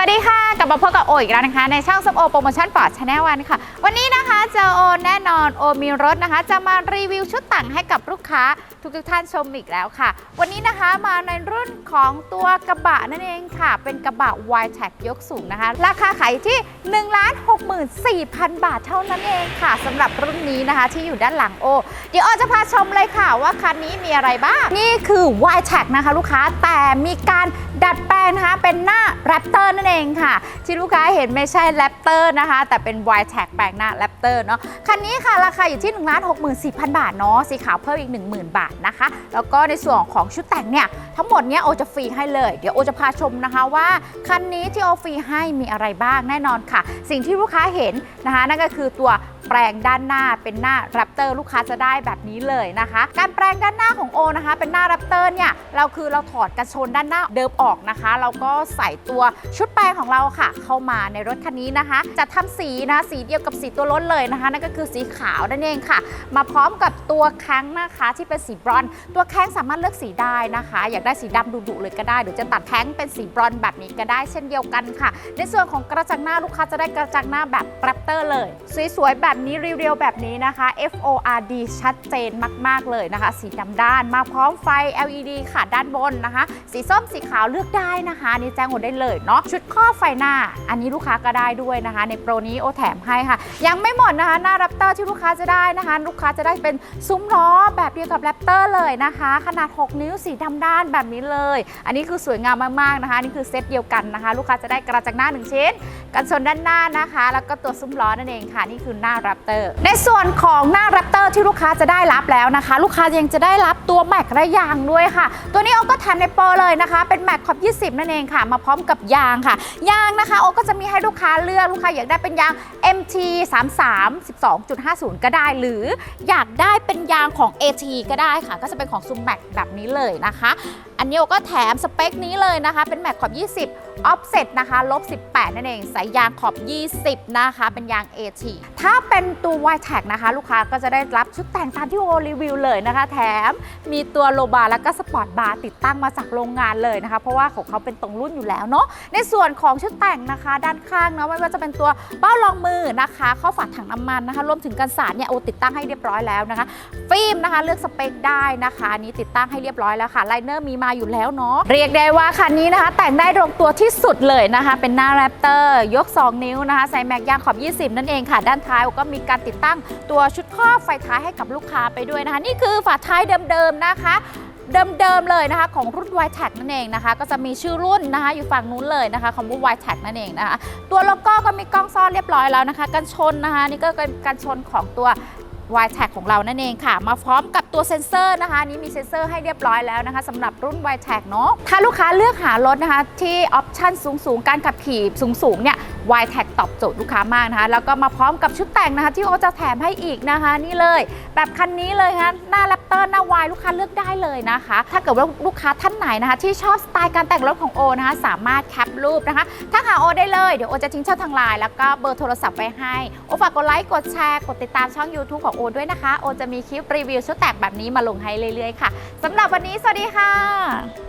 สวัสดีค่ะ กลับมาพบกับโออีกแล้วนะคะ ในช่องส้มโอโปรโมชั่นปอร์ตชาแนลวันค่ะ วันนี้นะคะเจอโอแน่นอนโอมีรถนะคะ จะมารีวิวชุดแต่งให้กับลูกค้าทุกทุกๆท่านชมอีกแล้วค่ะ วันนี้นะคะมาในรุ่นของตัวกระบะนั่นเองค่ะ เป็นกระบะ y t a g ยกสูงนะคะ ราคาขายที่1 6 4 0 0 0บาทเท่านั้นเองค่ะสำหรับรุ่นนี้นะคะที่อยู่ด้านหลังโอ เดี๋ยวโอจะพาชมเลยค่ะว่าคันนี้มีอะไรบ้าง นี่คือ y t a g นะคะ ลูกค้าแต่มีการดัดแปลงนะคะเป็นหน้าแรปเตอร์นั่นเองค่ะที่ลูกค้าเห็นไม่ใช่แรปเตอร์นะคะ แต่เป็น y t a g แปลงหน้าแรปเตอร์เนาะคันนี้ค่ะ ราคาอยู่ที่1 6 4 0 0 0 บาทเนาะสีขาวเพิ่มอีก 10,000 บาทนะคะ แล้วก็ในส่วนของชุดแต่งเนี่ย ทั้งหมดเนี่ยโอจะฟรีให้เลย เดี๋ยวโอจะพาชมนะคะว่า คันนี้ที่โอฟรีให้มีอะไรบ้างแน่นอนค่ะ สิ่งที่ลูกค้าเห็นนะคะ นั่นก็คือตัว แปลงด้านหน้าเป็นหน้าแรปเตอร์ลูกค้าจะได้แบบนี้เลยนะคะ การแปลงด้านหน้าของโอนะคะ เป็นหน้าแรปเตอร์เนี่ยเราคือเราถอดกระชนด้านหน้าเดิมออกนะคะ เราก็ใส่ตัวชุดแปลงของเราค่ะ เข้ามาในรถคันนี้นะคะ จะทำสีนะสีเดียวกับสีตัวรถเลยนะคะ นั่นก็คือสีขาวนั่นเองค่ะ มาพร้อมกับตัวแข้งนะคะที่เป็นสีบรอนตัวแข้งสามารถเลือกสีได้นะคะ อยากได้สีดำดุๆเลยก็ได้ หรือจะตัดแข้งเป็นสีบรอนแบบนี้ก็ได้เช่นเดียวกันค่ะ ในส่วนของกระจังหน้าลูกค้าจะได้กระจังหน้าแบบแรปเตอร์เลยสวยๆแบบนี้เรียวๆแบบนี้นะคะ FORD ชัดเจนมากๆเลยนะคะ สีดำด้านมาพร้อมไฟ LED ค่ะด้านบนนะคะ สีส้มสีขาวเลือกได้นะคะนี่แจ้งหมดได้เลยเนาะชุดครอบไฟหน้า อันนี้ลูกค้าก็ได้ด้วยนะคะ ในโปรนี้โอแถมให้ค่ะ ยังไม่หมดนะคะ หน้าแรปเตอร์ที่ลูกค้าจะได้นะคะ ลูกค้าจะได้เป็นซุ้มล้อแบบเดียวกับแรปเตอร์เลยนะคะ ขนาด 6 นิ้วสีดำด้านแบบนี้เลย อันนี้คือสวยงามมากๆนะคะนี่คือเซตเดียวกันนะคะ ลูกค้าจะได้กระจังหน้าหนึ่งชิ้น กันชนด้านหน้านะคะ แล้วก็ตัวซุ้มล้อนั่นเองค่ะ นี่คือหน้าแรปเตอร์ในส่วนของหน้าแรปเตอร์ที่ลูกค้าจะได้รับแล้วนะคะ ลูกค้ายังจะได้รับตัวแม็กและยางด้วยค่ะ ตัวนี้โอก็แถมในโปรเลยนะคะ เป็นแม็กขอบ 20 นั่นเองค่ะ มาพร้อมกับยางค่ะ ยางนะคะโอก็จะมีให้ลูกค้าเลือกลูกค้าอยากได้เป็นยาง MT 33 12.50 ก็ได้ หรืออยากได้เป็นยางของ AT ก็ได้ค่ะ ก็จะเป็นของซูมแม็กแบบนี้เลยนะคะ อันนี้โอก็แถมสเปคนี้เลยนะคะ เป็นแม็กขอบ 20 ออฟเซ็ตนะคะลบ 18 นั่นเอง สายยางขอบ 20 นะคะ เป็นยาง AT ถ้าเป็นตัว y t a g นะคะ ลูกค้าก็จะได้รับชุดแต่งตามที่โอรีวิวเลยนะคะ แถมมีตัวโลบาร์แล้วก็สปอร์ตบาร์ติดตั้งมาจากโรงงานเลยนะคะ เพราะว่าของเขาเป็นตรงรุ่นอยู่แล้วเนาะในส่วนของชุดแต่งนะคะ ด้านข้างเนาะไม่ว่าจะเป็นตัวเป้ารองมือนะคะข้าฝาถังน้ำมันนะคะรวมถึงกันสาดเนี่ยโอติดตั้งให้เรียบร้อยแล้วนะคะ ฟิล์มนะคะ เลือกสเปคได้นะคะอันนี้ติดตั้งให้เรียบร้อยแล้วค่ะไลเนอร์มีมาอยู่แล้วเนาะเรียกได้ว่าคันนี้นะคะ แต่งได้ตรงตัวที่สุดเลยนะคะ เป็นหน้าแรปเตอร์ยก 2 นิ้วนะคะใส่แม็กยางขอบ 20 นั่นเองค่ะ ด้านท้ายก็มีการติดตั้งตัวชุดครอบไฟท้ายให้กับลูกค้าไปด้วยนะคะ นี่คือฝาท้ายเดิมๆนะคะเดิมๆเลยนะคะของรุ่น y t a g นั่นเองนะคะ ก็จะมีชื่อรุ่นนะคะอยู่ฝั่งนู้นเลยนะคะของรุ่น y t a g นั่นเองนะคะ ตัวโลโก้ก็มีกล้องซ่อนเรียบร้อยแล้วนะคะกันชนนะคะ นี่ก็เป็นการชนของตัว y t a g ของเรานั่นเองค่ะ มาพร้อมกับตัวเซ็นเซอร์นะคะนี่มีเซ็นเซอร์ให้เรียบร้อยแล้วนะคะสำหรับรุ่น y t a g เนาะถ้าลูกค้าเลือกหารถนะคะที่ออปชั่นสูงๆ การขับขี่สูงๆเนี่ย y t a g ตอบโจทย์ลูกค้ามากนะคะแล้วก็มาพร้อมกับชุดแต่งนะคะ ที่โอจะแถมให้อีกนะคะ นี่เลย แบบคันนี้เลยค่ะหน้าแรปเตอร์หน้าวายลูกค้าเลือกได้เลยนะคะ ถ้าเกิดว่าลูกค้าท่านไหนนะคะ ที่ชอบสไตล์การแต่งรถของโอนะคะสามารถแคปรูปนะคะถ้าหาโอได้เลยเดี๋ยวโอจะทิ้งช่องทางไลน์แล้วก็เบอร์โทรศัพท์ไว้ให้โอฝากกดไลค์กดแชร์กดติดตามช่อง YouTube ของโอด้วยนะคะ โอจะมีคลิปรีวิวชุดแต่งแบบนี้มาลงให้เรื่อยๆค่ะสำหรับวันนี้สวัสดีค่ะ